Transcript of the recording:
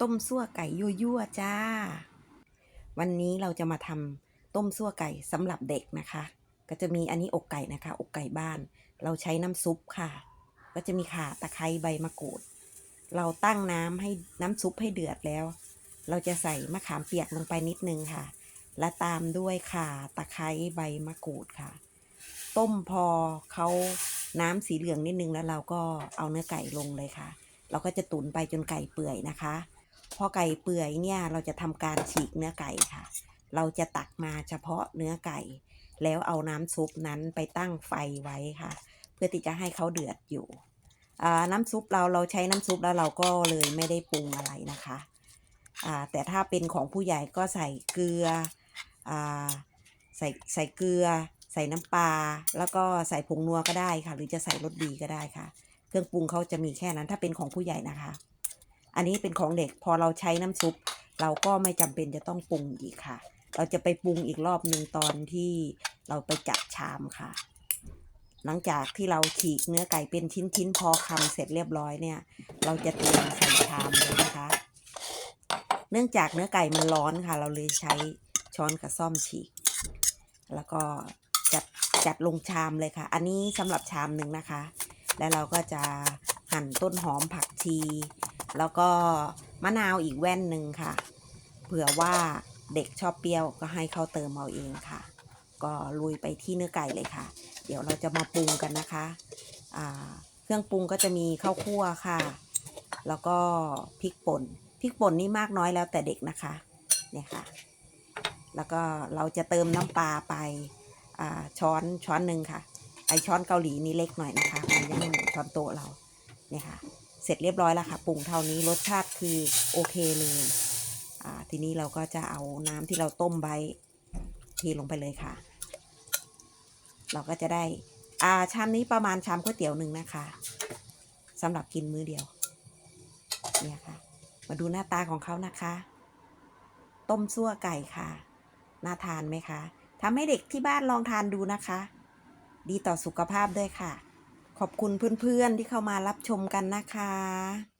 ต้มซั่วไก่ยั่วๆจ้า วันนี้เราจะมาทำต้มซั่วไก่สำหรับเด็กนะคะ ก็จะมีอันนี้อกไก่นะคะ อกไก่บ้าน เราใช้น้ำซุปค่ะ ก็จะมีข่าตะไคร้ใบมะกรูด เราตั้งน้ำให้น้ำซุปให้เดือดแล้ว เราจะใส่มะขามเปียกลงไปนิดนึงค่ะ และตามด้วยข่าตะไคร้ใบมะกรูดค่ะ ต้มพอเขาน้ำสีเหลืองนิดนึงแล้วเราก็เอาเนื้อไก่ลงเลยค่ะ เราก็จะตุ๋นไปจนไก่เปื่อยนะคะ พอไก่เปื่อยเนี่ยเราจะทำการฉีกเนื้อไก่ค่ะ เราจะตักมาเฉพาะเนื้อไก่ แล้วเอาน้ำซุปนั้นไปตั้งไฟไว้ค่ะ เพื่อที่จะให้เขาเดือดอยู่อ่าน้ำซุปเราเราใช้น้ำซุปแล้วเราก็เลยไม่ได้ปรุงอะไรนะคะอ่าแต่ถ้าเป็นของผู้ใหญ่ก็ใส่เกลืออ่าใส่ใส่เกลือ ใส่น้ำปลาแล้วก็ใส่ผงนัวก็ได้ค่ะ หรือจะใส่รสดีก็ได้ค่ะ เครื่องปรุงเขาจะมีแค่นั้นถ้าเป็นของผู้ใหญ่นะคะ อันนี้เป็นของเด็กพอเราใช้น้ำซุป เราก็ไม่จำเป็นจะต้องปรุงอีกค่ะ เราจะไปปรุงอีกรอบหนึ่งตอนที่เราไปจัดชามค่ะ หลังจากที่เราฉีกเนื้อไก่เป็นชิ้นๆ พอคำเสร็จเรียบร้อยเนี่ย เราจะเตรียมใส่ชามเลยนะคะ เนื่องจากเนื้อไก่มันร้อนค่ะ เราเลยใช้ช้อนกับซ่อมฉีก แล้วก็จัดจัดลงชามเลยค่ะ อันนี้สำหรับชามหนึ่งนะคะ แล้วเราก็จะหั่นต้นหอมผักชี แล้วก็มะนาวอีกแว่นหนึ่งค่ะ เผื่อว่าเด็กชอบเปรี้ยวก็ให้เขาเติมเอาเองค่ะ ก็ลุยไปที่เนื้อไก่เลยค่ะ เดี๋ยวเราจะมาปรุงกันนะคะเครื่องปรุงก็จะมีข้าวคั่วค่ะ แล้วก็พริกป่นพริกป่นนี่มากน้อยแล้วแต่เด็กนะคะเนี่ยค่ะ แล้วก็เราจะเติมน้ำปลาไปาช้อนช้อนหนึ่งค่ะ ไอช้อนเกาหลีนี่เล็กหน่อยนะคะมันยังไม่เหมือนช้อนโต๊ะเราเนี่ยค่ะ เสร็จเรียบร้อยแล้วค่ะปรุงเท่านี้รสชาติคือโอเคเลยอ่าทีนี้เราก็จะเอาน้ำที่เราต้มไว้เทลงไปเลยค่ะ เราก็จะได้อ่าชามนี้ประมาณชามก๋วยเตี๋ยวหนึ่งนะคะสำหรับกินมื้อเดียวเนี่ยค่ะ มาดูหน้าตาของเขานะคะ ต้มซั่วไก่ค่ะ น่าทานไหมคะทำให้เด็กที่บ้านลองทานดูนะคะ ดีต่อสุขภาพด้วยค่ะ ขอบคุณเพื่อนๆที่เข้ามารับชมกันนะคะ